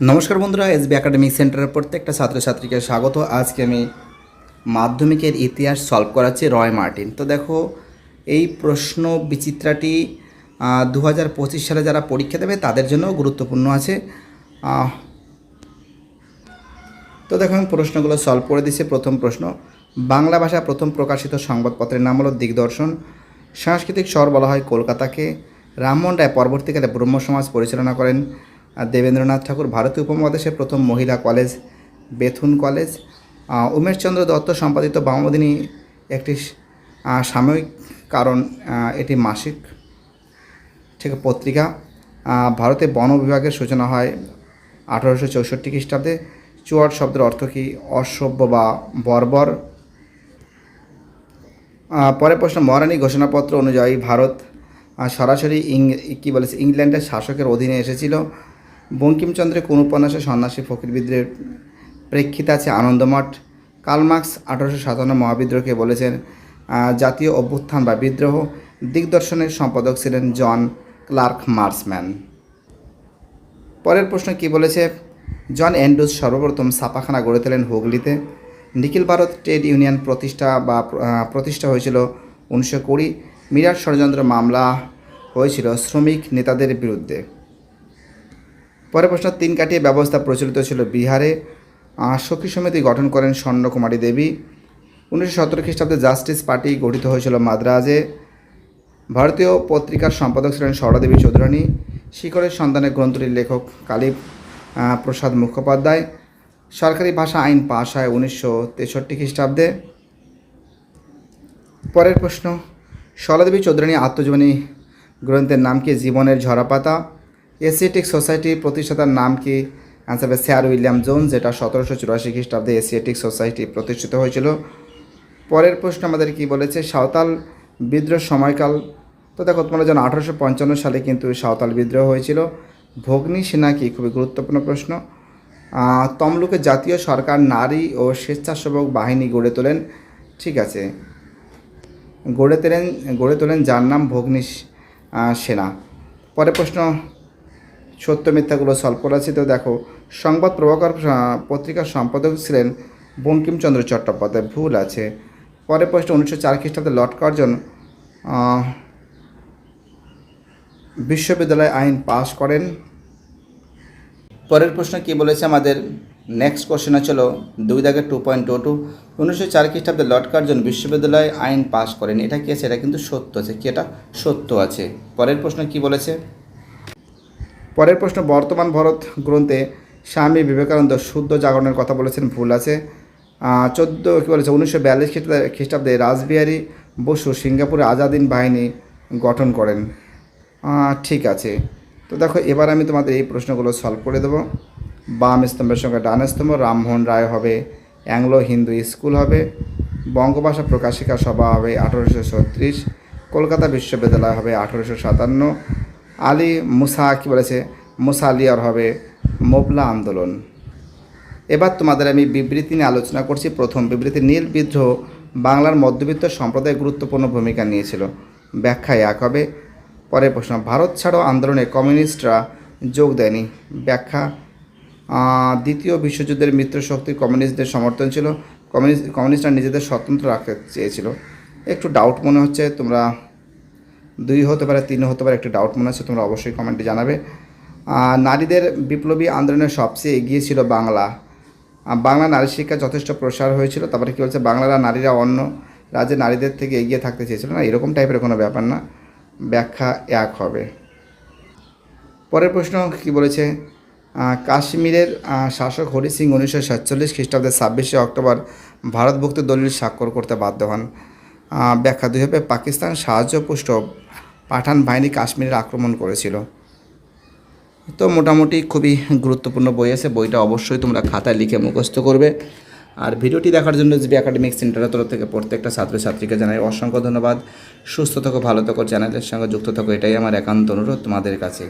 নমস্কার বন্ধুরা SB academic সেন্টারের প্রত্যেকটা ছাত্রছাত্রীকে স্বাগত। আজকে আমি মাধ্যমিকের ইতিহাস সলভ করাচ্ছি রয় মার্টিন। তো দেখো, এই প্রশ্ন বিচিত্রাটি দু হাজার পঁচিশ সালে যারা পরীক্ষা দেবে তাদের জন্য গুরুত্বপূর্ণ আছে। তো দেখো, আমি প্রশ্নগুলো সলভ করে দিচ্ছি। প্রথম প্রশ্ন, বাংলা ভাষা প্রথম প্রকাশিত সংবাদপত্রের নাম হলো দিগদর্শন। সাংস্কৃতিক শহর বলা হয় কলকাতাকে। রামমোহন রায় পরবর্তীকালে ব্রহ্ম সমাজ পরিচালনা করেন। আর দেবেন্দ্রনাথ ঠাকুর ভারতীয় উপমহাদেশের প্রথম মহিলা college, Bethune college. Umeshchandra Dutta সম্পাদিত বামদিনী একটি সাময়িক কারণ এটি মাসিক, ঠিক পত্রিকা। ভারতে বন বিভাগের সূচনা হয় আঠারোশো চৌষট্টি খ্রিস্টাব্দে। চুয়াট শব্দের অর্থ কি? অসভ্য বা বর্বর। পরের প্রশ্ন, মহারানী ঘোষণাপত্র অনুযায়ী ভারত সরাসরি ইং, কী বলেছে? ইংল্যান্ডের শাসকের অধীনে এসেছিল। বঙ্কিমচন্দ্রের কোন উপন্যাসে সন্ন্যাসী ফকির বিদ্রোহের প্রেক্ষিতে আছে আনন্দমঠ। কালমার্কস আঠারোশো সাতান্ন মহাবিদ্রোহকে বলেছেন জাতীয় অভ্যুত্থান বা বিদ্রোহ, দিগদর্শনের সম্পাদক ছিলেন জন ক্লার্ক মার্সম্যান। পরের প্রশ্ন কি বলেছে? জন অ্যান্ড্রুজ সর্বপ্রথম ছাপাখানা গড়ে তোলেন হুগলিতে। নিখিল ভারত ট্রেড ইউনিয়ন প্রতিষ্ঠা বা প্রতিষ্ঠা হয়েছিল উনিশশো কুড়ি। মিরাট ষড়যন্ত্র মামলা হয়েছিল শ্রমিক নেতাদের বিরুদ্ধে। পরের প্রশ্ন, তিন কাটিয়ে ব্যবস্থা প্রচলিত ছিল বিহারে। সখী সমিতি গঠন করেন স্বর্ণকুমারী দেবী। উনিশশো সতেরো খ্রিস্টাব্দে জাস্টিস পার্টি গঠিত হয়েছিল মাদ্রাজে। ভারতীয় পত্রিকার সম্পাদক ছিলেন সরলাদেবী চৌধুরানী। শিখরের সন্তানের গ্রন্থটির লেখক কালী প্রসাদ মুখোপাধ্যায়। সরকারি ভাষা আইন পাশ হয় উনিশশো তেষট্টি খ্রিস্টাব্দে। পরের প্রশ্ন সরলাদেবী চৌধুরানী আত্মজীবনী গ্রন্থের নাম কি? জীবনের ঝরাপাতা। এশিয়াটিক সোসাইটির প্রতিষ্ঠাতার নাম কি? অ্যান্সার হবে স্যার উইলিয়াম জোন যেটা সতেরোশো চুরাশি খ্রিস্টাব্দে এশিয়াটিক সোসাইটি প্রতিষ্ঠিত হয়েছিল। পরের প্রশ্ন আমাদের কি বলেছে? সাঁওতাল বিদ্রোহ সময়কাল। তো দেখো, তোমরা জানো, আঠারোশো পঞ্চান্ন সালে কিন্তু সাঁওতাল বিদ্রোহ হয়েছিল। ভগ্নী সেনা কি? খুবই গুরুত্বপূর্ণ প্রশ্ন। তমলুকে জাতীয় সরকার নারী ও স্বেচ্ছাসেবক বাহিনী গড়ে তোলেন। ঠিক আছে। গড়ে তোলেন গড়ে তোলেন যার নাম ভগ্নী সেনা। পরের প্রশ্ন সত্য মিথ্যাগুলো সলভ করা আছে তো দেখো, সংবাদ প্রভাকর পত্রিকার সম্পাদক ছিলেন বঙ্কিমচন্দ্র চট্টোপাধ্যায়। ভুল আছে। পরের প্রশ্ন, উনিশশো চার খ্রিস্টাব্দে লর্ড কার্জন বিশ্ববিদ্যালয় আইন পাশ করেন। পরের প্রশ্ন কি বলেছে আমাদের? নেক্সট কোশ্চেন ছিল দুই দাগে টু পয়েন্ট টু টু উনিশশো চার খ্রিস্টাব্দে লর্ড কার্জন বিশ্ববিদ্যালয় আইন পাশ করেন। এটা কি আছে? এটা কিন্তু সত্য আছে। কি এটা? সত্য আছে। পরের প্রশ্ন কি বলেছে? পরের প্রশ্ন, বর্তমান ভারত গ্রন্থে স্বামী বিবেকানন্দ শুদ্ধ জাগরণের কথা বলেছেন, ভুল আছে। চোদ্দ, কী বলেছে, উনিশশো বিয়াল্লিশ খ্রিস্টাব্দে খ্রিস্টাব্দে রাসবিহারী বসু সিঙ্গাপুরে আজাদিন বাহিনী গঠন করেন। ঠিক আছে। তো দেখো, এবার আমি তোমাদের এই প্রশ্নগুলো সলভ করে দেবো। বাম স্তম্ভের সঙ্গে ডান স্তম্ভ, রামমোহন রায় হবে, অ্যাংলো হিন্দু স্কুল হবে, বঙ্গভাষা প্রকাশিকা সভা হবে আঠারোশো ছত্রিশ, কলকাতা বিশ্ববিদ্যালয় হবে আঠারোশো সাতান্ন আলী মুসা কি বলেছে? মুসা আলিয়ার হবে মোবলা আন্দোলন। এবার তোমাদের আমি বিবৃতি নিয়ে আলোচনা করছি। প্রথম বিবৃতি, নীল বিদ্রোহ বাংলার মধ্যবিত্ত সম্প্রদায় গুরুত্বপূর্ণ ভূমিকা নিয়েছিল। ব্যাখ্যায় এক হবে। পরের প্রশ্ন, ভারত ছাড়ো আন্দোলনে কমিউনিস্টরা যোগ দেয়নি। ব্যাখ্যা দ্বিতীয় বিশ্বযুদ্ধের মিত্র শক্তি কমিউনিস্টদের সমর্থন ছিল। কমিউনিস্ট, কমিউনিস্টরা নিজেদের স্বতন্ত্র রাখতে চেয়েছিল। একটু ডাউট মনে হচ্ছে, তোমরা দুই হতে পারে, তিন হতে পারে, একটু ডাউট মনে হচ্ছে তোমরা অবশ্যই কমেন্টে জানাবে। নারীদের বিপ্লবী আন্দোলনে সবচেয়ে এগিয়ে ছিল বাংলা। বাংলা নারী শিক্ষা যথেষ্ট প্রসার হয়েছিল, তারপরে কী বলছে, বাংলারা নারীরা অন্য রাজ্যে নারীদের থেকে এগিয়ে থাকতে চেয়েছিল না, এরকম টাইপের কোনো ব্যাপার না। ব্যাখ্যা এক হবে। পরের প্রশ্ন কি বলেছে কাশ্মীরের শাসক হরি সিং উনিশশো সাতচল্লিশ খ্রিস্টাব্দের ছাব্বিশে অক্টোবর ভারতভুক্ত দলিল স্বাক্ষর করতে বাধ্য হন। ব্যাখ্যা দুই হবে, পাকিস্তান সাহায্যপুষ্ট পাঠান বাহিনী কাশ্মীরের আক্রমণ করেছিল। তো মোটামুটি খুবই গুরুত্বপূর্ণ বই আছে, বইটা অবশ্যই তোমরা খাতায় লিখে মুখস্থ করবে। আর ভিডিওটি দেখার জন্য জিবি একাডেমিক সেন্টারের তরফ থেকে প্রত্যেকটা ছাত্রছাত্রীকে জানাই অসংখ্য ধন্যবাদ। সুস্থ থাকো, ভালো থাকো, চ্যানেলের সঙ্গে যুক্ত থাকো, এটাই আমার একান্ত অনুরোধ তোমাদের কাছে।